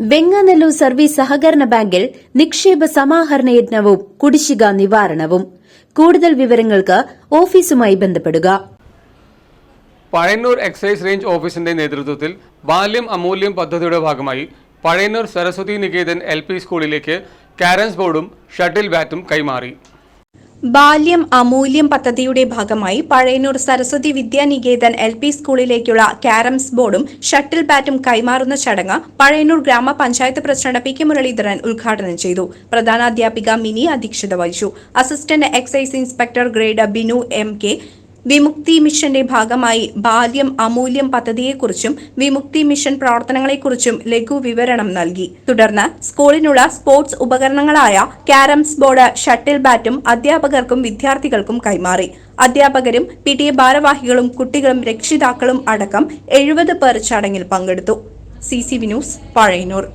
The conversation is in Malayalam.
വെങ്ങാനല്ലൂർ സർവീസ് സഹകരണ ബാങ്കിൽ നിക്ഷേപ സമാഹരണ യജ്ഞവും കുടിശ്ശിക നിവാരണവും. കൂടുതൽ വിവരങ്ങൾക്ക് ഓഫീസുമായി ബന്ധപ്പെടുക. പഴയന്നൂർ എക്സൈസ് റേഞ്ച് ഓഫീസിന്റെ നേതൃത്വത്തിൽ ബാല്യം അമൂല്യം പദ്ധതിയുടെ ഭാഗമായി പഴയന്നൂർ സരസ്വതി നികേതൻ എൽ സ്കൂളിലേക്ക് കാരൻസ് ബോർഡും ഷട്ടിൽ ബാറ്റും കൈമാറി. ബാല്യം അമൂല്യം പദ്ധതിയുടെ ഭാഗമായി പഴയന്നൂർ സരസ്വതി വിദ്യാനികേതൻ എൽ പി സ്കൂളിലേക്കുള്ള ക്യാരംസ് ബോർഡും ഷട്ടിൽ ബാറ്റും കൈമാറുന്ന ചടങ്ങ് പഴയന്നൂർ ഗ്രാമപഞ്ചായത്ത് പ്രസിഡന്റ് പി കെ മുരളീധരൻ ഉദ്ഘാടനം ചെയ്തു. പ്രധാനാധ്യാപിക മിനി അധ്യക്ഷത വഹിച്ചു. Assistant excise inspector grade Binu M K Vimukthi മിഷന്റെ ഭാഗമായി ബാല്യം അമൂല്യം പദ്ധതിയെക്കുറിച്ചും വിമുക്തി മിഷൻ പ്രവർത്തനങ്ങളെക്കുറിച്ചും ലഘു വിവരണം നൽകി. തുടർന്ന് സ്കൂളിനുള്ള സ്പോർട്സ് ഉപകരണങ്ങളായ കാരംസ് ബോർഡ് ഷട്ടിൽ ബാറ്റും അധ്യാപകർക്കും വിദ്യാർത്ഥികൾക്കും കൈമാറി. അധ്യാപകരും പി ടി എ ഭാരവാഹികളും കുട്ടികളും രക്ഷിതാക്കളും അടക്കം എഴുപത് പേർ ചടങ്ങിൽ പങ്കെടുത്തു. C C V news Pazhayannur.